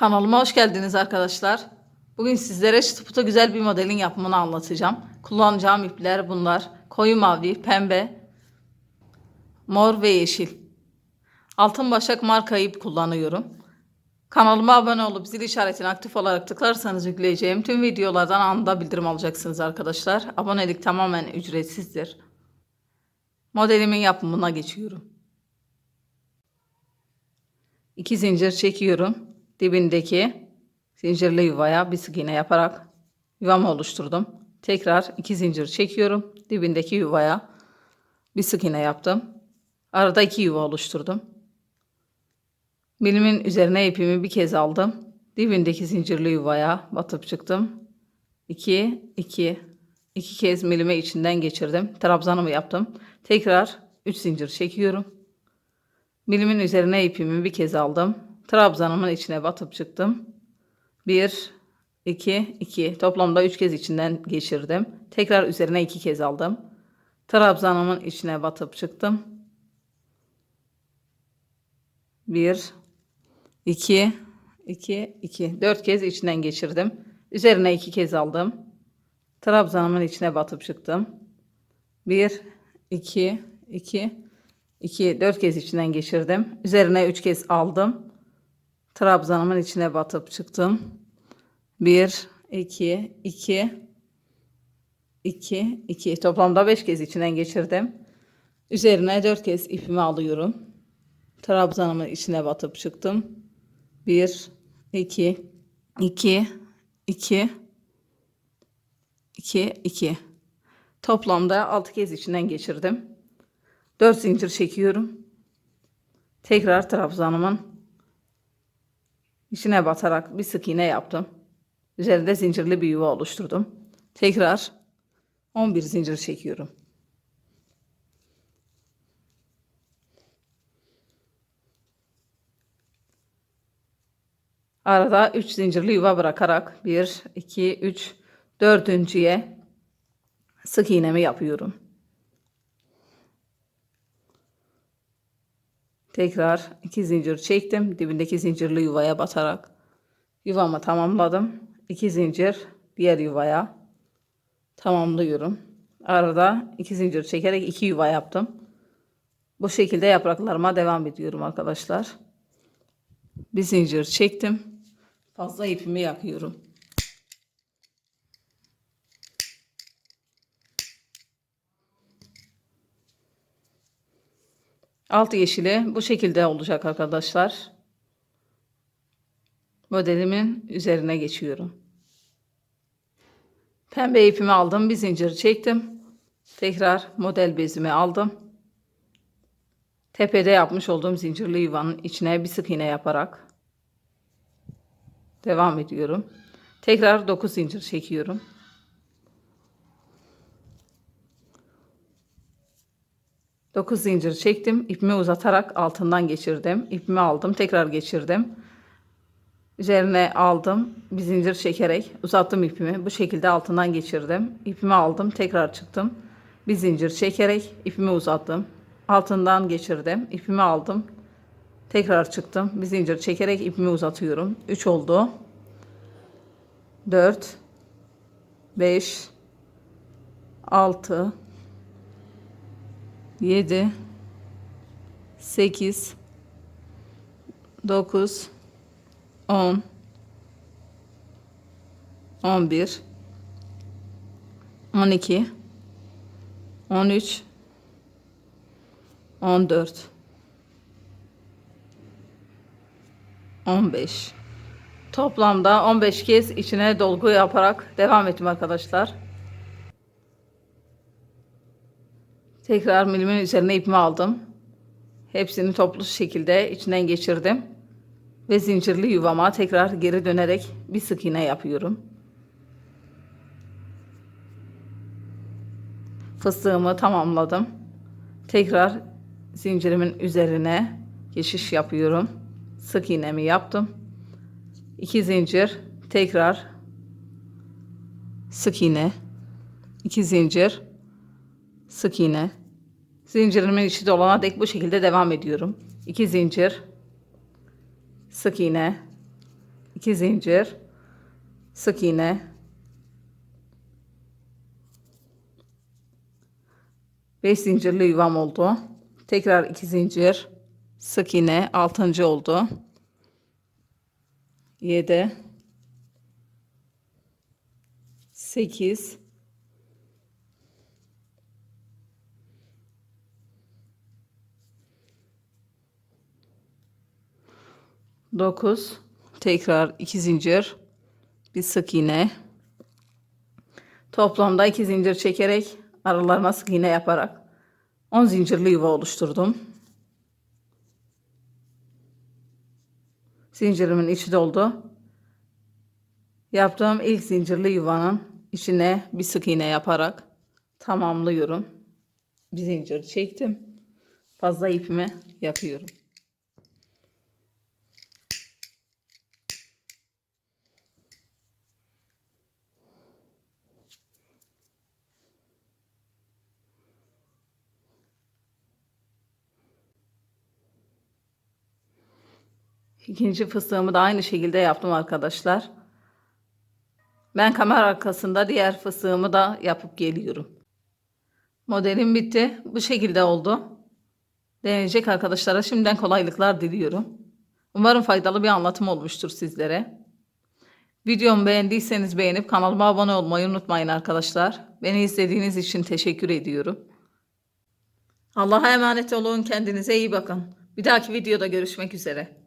Kanalıma hoş geldiniz arkadaşlar. Bugün sizlere çıtı pıtı güzel bir modelin yapımını anlatacağım. Kullanacağım ipler bunlar. Koyu mavi, pembe, mor ve yeşil. Altın Başak marka ip kullanıyorum. Kanalıma abone olup zil işaretini aktif olarak tıklarsanız yükleyeceğim tüm videolardan anında bildirim alacaksınız arkadaşlar. Abonelik tamamen ücretsizdir. Modelimin yapımına geçiyorum. İki zincir çekiyorum. Dibindeki zincirli yuvaya bir sık iğne yaparak yuvamı oluşturdum. Tekrar iki zincir çekiyorum. Dibindeki yuvaya bir sık iğne yaptım. Arada iki yuva oluşturdum. Bilimin üzerine ipimi bir kez aldım. Dibindeki zincirli yuvaya batıp çıktım. 2 2 iki kez milime içinden geçirdim. Trabzanımı yaptım. Tekrar 3 zincir çekiyorum. Milimin üzerine ipimi bir kez aldım. Trabzanımın içine batıp çıktım. 1 2 2 toplamda 3 kez içinden geçirdim. Tekrar üzerine 2 kez aldım. Trabzanımın içine batıp çıktım. 1 2 2 2 4 kez içinden geçirdim. Üzerine 2 kez aldım. Trabzanımın içine batıp çıktım. 1 2 2 2 4 kez içinden geçirdim. Üzerine 3 kez aldım. Trabzanımın içine batıp çıktım. 1 2 2 2 2 toplamda 5 kez içinden geçirdim. Üzerine 4 kez ipimi alıyorum. Trabzanımın içine batıp çıktım. 1 2 2 2 2 2 Toplamda 6 kez içinden geçirdim. 4 zincir çekiyorum. Tekrar trabzanımın içine batarak bir sık iğne yaptım. Üzerinde zincirli bir yuva oluşturdum. Tekrar 11 zincir çekiyorum. Arada 3 zincirli yuva bırakarak 1 2 3 dördüncüye sık iğnemi yapıyorum. Tekrar iki zincir çektim. Dibindeki zincirli yuvaya batarak yuvamı tamamladım. İki zincir diğer yuvaya tamamlıyorum. Arada iki zincir çekerek iki yuva yaptım. Bu şekilde yapraklarıma devam ediyorum arkadaşlar. Bir zincir çektim. Fazla ipimi yakıyorum. Alt yeşili bu şekilde olacak arkadaşlar. Modelimin üzerine geçiyorum. Pembe ipimi aldım. Bir zincir çektim. Tekrar model bezimi aldım. Tepede yapmış olduğum zincirli yuvanın içine bir sık iğne yaparak devam ediyorum. Tekrar 9 zincir çekiyorum. 9 zincir çektim. İpimi uzatarak altından geçirdim. İpimi aldım. Tekrar geçirdim. Üzerine aldım. Bir zincir çekerek uzattım ipimi. Bu şekilde altından geçirdim. İpimi aldım. Tekrar çıktım. Bir zincir çekerek ipimi uzattım. Altından geçirdim. İpimi aldım. Tekrar çıktım. Bir zincir çekerek ipimi uzatıyorum. 3 oldu. 4 5 6 7 8 9 10 11 12 13 14 15 Toplamda 15 kez içine dolgu yaparak devam ettim arkadaşlar. Tekrar milimin üzerine ipimi aldım. Hepsini toplu şekilde içinden geçirdim. Ve zincirli yuvama tekrar geri dönerek bir sık iğne yapıyorum. Fıstığımı tamamladım. Tekrar zincirimin üzerine geçiş yapıyorum. Sık iğnemi yaptım. 2 zincir tekrar sık iğne 2 zincir sık iğne zincirimin içi dolana dek bu şekilde devam ediyorum 2 zincir sık iğne 2 zincir, sık iğne, 5 zincirli yuvam oldu. Tekrar 2 zincir, sık iğne, 6. oldu. 7 8 9 tekrar 2 zincir bir sık iğne toplamda 2 zincir çekerek aralarına sık iğne yaparak 10 zincirli yuva oluşturdum. Zincirimin içi doldu. Yaptığım ilk zincirli yuvanın içine bir sık iğne yaparak tamamlıyorum. Bir zincir çektim. Fazla ipimi yapıyorum. İkinci fıstığımı da aynı şekilde yaptım arkadaşlar. Ben kamera arkasında diğer fıstığımı da yapıp geliyorum. Modelim bitti. Bu şekilde oldu. Deneyecek arkadaşlara şimdiden kolaylıklar diliyorum. Umarım faydalı bir anlatım olmuştur sizlere. Videomu beğendiyseniz beğenip kanalıma abone olmayı unutmayın arkadaşlar. Beni izlediğiniz için teşekkür ediyorum. Allah'a emanet olun. Kendinize iyi bakın. Bir dahaki videoda görüşmek üzere.